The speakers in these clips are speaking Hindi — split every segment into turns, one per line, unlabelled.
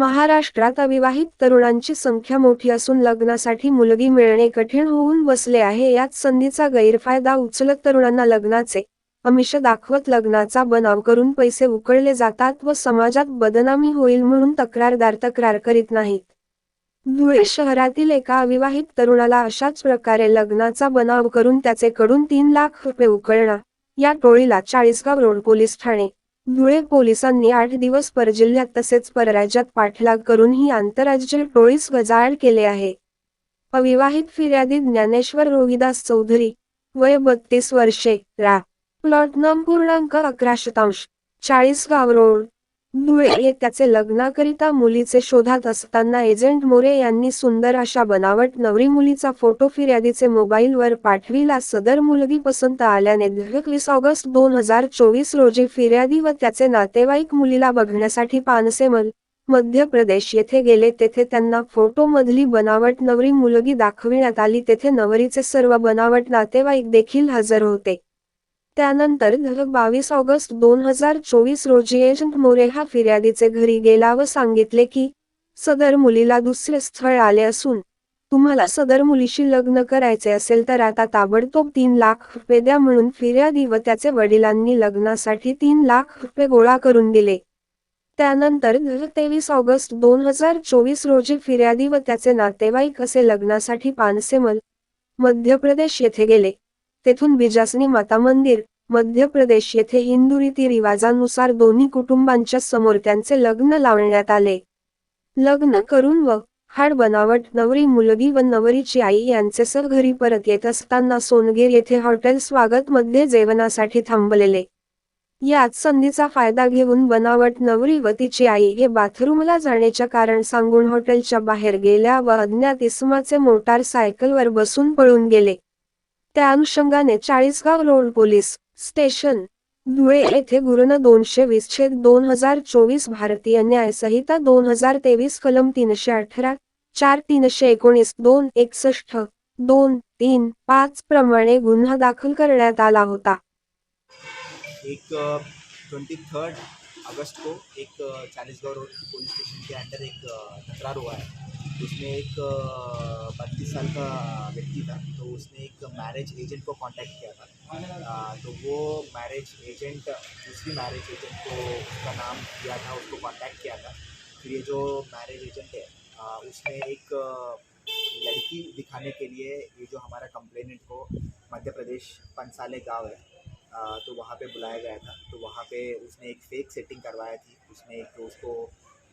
महाराष्ट्रात अविवाहित तरुणांची संख्या मोठी असून लग्नासाठी मुलगी मिळणे कठीण होऊन बसले आहे. यात संधीचा गैरफायदा उचलत तरुणांना लग्नाचे अमिष दाखवत लग्नाचा बनाव करून पैसे उकळले जातात व समाजात बदनामी होईल म्हणून तक्रारदार तक्रार करीत नाहीत. धुळे शहरातील एका अविवाहित तरुणाला अशाच प्रकारे लग्नाचा बनाव करून त्याचे कडून तीन लाख रुपये उकळणा या टोळीला चाळीसगाव रोड पोलीस ठाणे. धुळे पोलिसांनी आठ दिवस परजिल्ह्यात तसेच परराज्यात पाठलाग करून ही आंतरराज्य टोळीस गजाआड केले आहे. अविवाहित फिर्यादी ज्ञानेश्वर रोहिदास चौधरी वय बत्तीस वर्षे रा. प्लॉट नम पूर्णांक अकरा शतांश चाळीसगाव रोड. धुळे त्याचे लग्नाकरिता मुलीचे शोधात असताना एजंट मोरे यांनी सुंदर अशा बनावट नवरी मुलीचा फोटो फिर्यादीचे मोबाईलवर पाठविला. सदर मुलगी पसंत आल्याने एकवीस ऑगस्ट दोन हजार चोवीस रोजी फिर्यादी व त्याचे नातेवाईक मुलीला बघण्यासाठी पानसेमल मध्य प्रदेश येथे गेले. तेथे त्यांना फोटो मधली बनावट नवरी मुलगी दाखविण्यात आली. तेथे नवरीचे सर्व बनावट नातेवाईक देखील हजर होते. त्यानंतर बावीस ऑगस्ट दोन हजार चोवीस रोजी एजंट मोरे हा फिर्यादीचे घरी गेला व सांगितले की सदर मुलीला दुसरे स्थळ आले असून तुम्हाला सदर मुलीशी लग्न करायचे असेल तर आता ताबडतोब तीन लाख रुपये द्या म्हणून फिर्यादी व त्याचे वडिलांनी लग्नासाठी तीन लाख रुपये गोळा करून दिले. त्यानंतर तेवीस ऑगस्ट दोन हजार चोवीस रोजी फिर्यादी व त्याचे नातेवाईक असे लग्नासाठी पानसेमल मध्य प्रदेश येथे गेले. तेथून बिजासनी माता मंदिर मध्य प्रदेश येथे हिंदू रीती रिवाजानुसार दोन्ही कुटुंबांच्या समोर त्यांचे लग्न लावण्यात आले. लग्न करून व हाड बनावट नवरी मुलगी व नवरीची आई यांचे सर घरी परत येत असताना सोनगीर येथे हॉटेल स्वागत मध्ये जेवणासाठी थांबलेले. याच संधीचा फायदा घेऊन बनावट नवरी व तिची आई हे बाथरूमला जाण्याच्या कारण सांगून हॉटेलच्या बाहेर गेल्या व अज्ञात इसमाचे मोटार सायकलवर बसून पळून गेले. त्या अनुषंगाने Chalisgaon road police station Dhule येथे गुरुन दोनशे वीस छेद दोन हजार चोवीस भारतीय न्याय संहिता दोन हजार तेवीस कलम तीनशे अठरा चार तीनशे एकोणीस दोन एकसष्ट दोन तीन पाच प्रमाणे गुन्हा दाखल करण्यात आला होता.
एक ट्वेंटी थर्ड अगस्त को एक चालीसगांव रोड पुलिस स्टेशन के अंडर एक तकरार हुआ है. उसमें एक बत्तीस साल का व्यक्ति था तो उसने एक मैरिज एजेंट को कांटेक्ट किया था। अ, तो वो मैरिज एजेंट दूसरी मैरिज एजेंट को उसका नाम दिया था उसको कांटेक्ट किया था। फिर ये जो मैरिज एजेंट है अ, उसने एक लड़की दिखाने के लिए ये जो हमारा कंप्लेनेंट को मध्य प्रदेश पंसाले गाँव है अ, तो वहाँ पे बुलाया गया था। तो वहाँ पे उसने एक फेक सेटिंग करवाया थी उसने एक उसको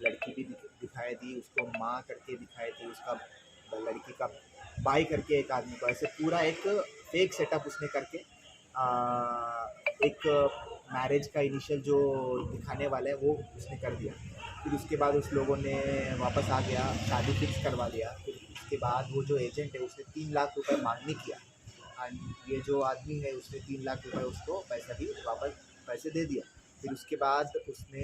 लड़की भी दिख- दिखाई दी उसको माँ करके दिखाई दी उसका लड़की का भाई करके एक आदमी को ऐसे पूरा एक फेक सेटअप उसने करके अ, एक मैरिज का इनिशियल जो दिखाने वाला है वो उसने कर दिया। फिर उसके बाद उस लोगों ने वापस आ गया शादी फिक्स करवा लिया। फिर उसके बाद वो जो एजेंट है उसने तीन लाख रुपए मांगने किया एंड ये जो आदमी है उसने तीन लाख रुपए उसको पैसा भी वापस पैसे दे दिया। फिर उसके बाद उसने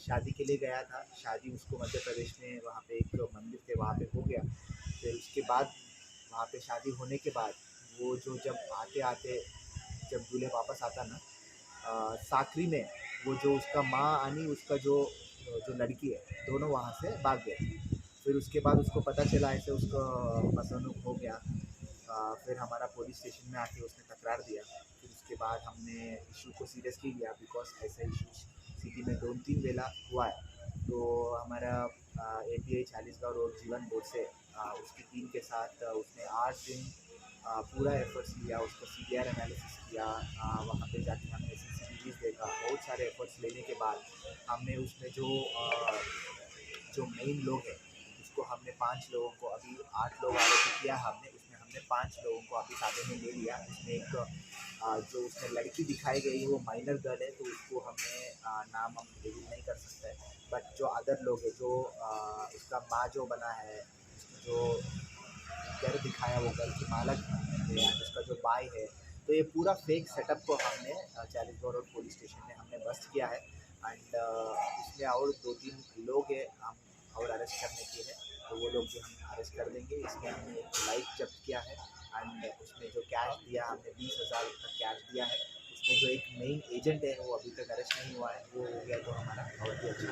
शादी के लिए गया था। शादी उसको मध्य प्रदेश में वहाँ पे एक मंदिर थे वहाँ पे हो गया। फिर उसके बाद वहाँ पे शादी होने के बाद वो जो जब आते आते जब दूल्हे वापस आता ना अ, साखरी में वो जो उसका माँ आनी उसका जो जो लड़की है दोनों वहाँ से भाग गए। फिर उसके बाद उसको पता चला ऐसे उसको पसंद हो गया। अ, फिर हमारा पुलिस स्टेशन में आके उसने तकरार दिया। उसके बाद हमने इशू को सीरियसली लिया बिकॉज़ ऐसा इशू सिटी में दो तीन वेला हुआ है। तो हमारा A P I Chalisgaon road जीवन बोर्ड से अ, उसकी टीम के साथ उसने आठ दिन अ, पूरा एफर्ट्स लिया उसको सी डी आर एनालिसिस किया अ, वहाँ पे जाके हमने सी सी टी वीज़ देखा बहुत सारे एफर्ट्स लेने के बाद हमने उसमें जो जो मेन लोग हैं उसको हमने पाँच लोगों को अभी आठ लोग आरोपित किया हमने उसमें हमने पाँच लोगों को अभी साथ में ले लिया। उसमें एक जो उसमें लड़की दिखाई गई वो माइनर गर्ल है तो उसको हमने अ, नाम हम रिवील नहीं कर सकते। बट जो अदर लोग हैं जो उसका माँ जो बना है जो घर दिखाया वो घर की मालक है उसका जो बाई है तो ये पूरा फेक सेटअप को हमने चालीसगढ़ रोड पुलिस स्टेशन में हमने बस्ट किया है। एंड इसमें और दो तीन लोग हैं हम और अरेस्ट करने के हैं तो वो लोग भी हम अरेस्ट कर देंगे। इसमें हमने एक बाइक जब्त किया है एंड उसमें जो कैश दिया, हमने बीस हज़ार तक कैश दिया है। उसमें जो एक मेन एजेंट है, वो अभी तक अरेस्ट नहीं हुआ है। वो हो गया तो हमारा बहुत ही अच्छा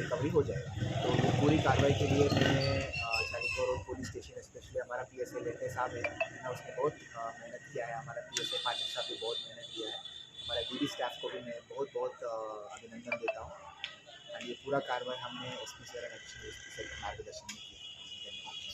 रिकवरी हो जाएगा। तो ये पूरी कार्रवाई के लिए मैं Chalisgaon road police station specially हमारा पी एस लेटे साहब है। उसने बहुत मेहनत किया है। हमारा पी एस आई पाटिल साहब भी बहुत मेहनत किया है। हमारे डी स्टाफ को भी मैं बहुत बहुत अभिनंदन देता हूँ। और ये पूरा कार्रवाई हमने S P sir and S P sir के मार्गदर्शन में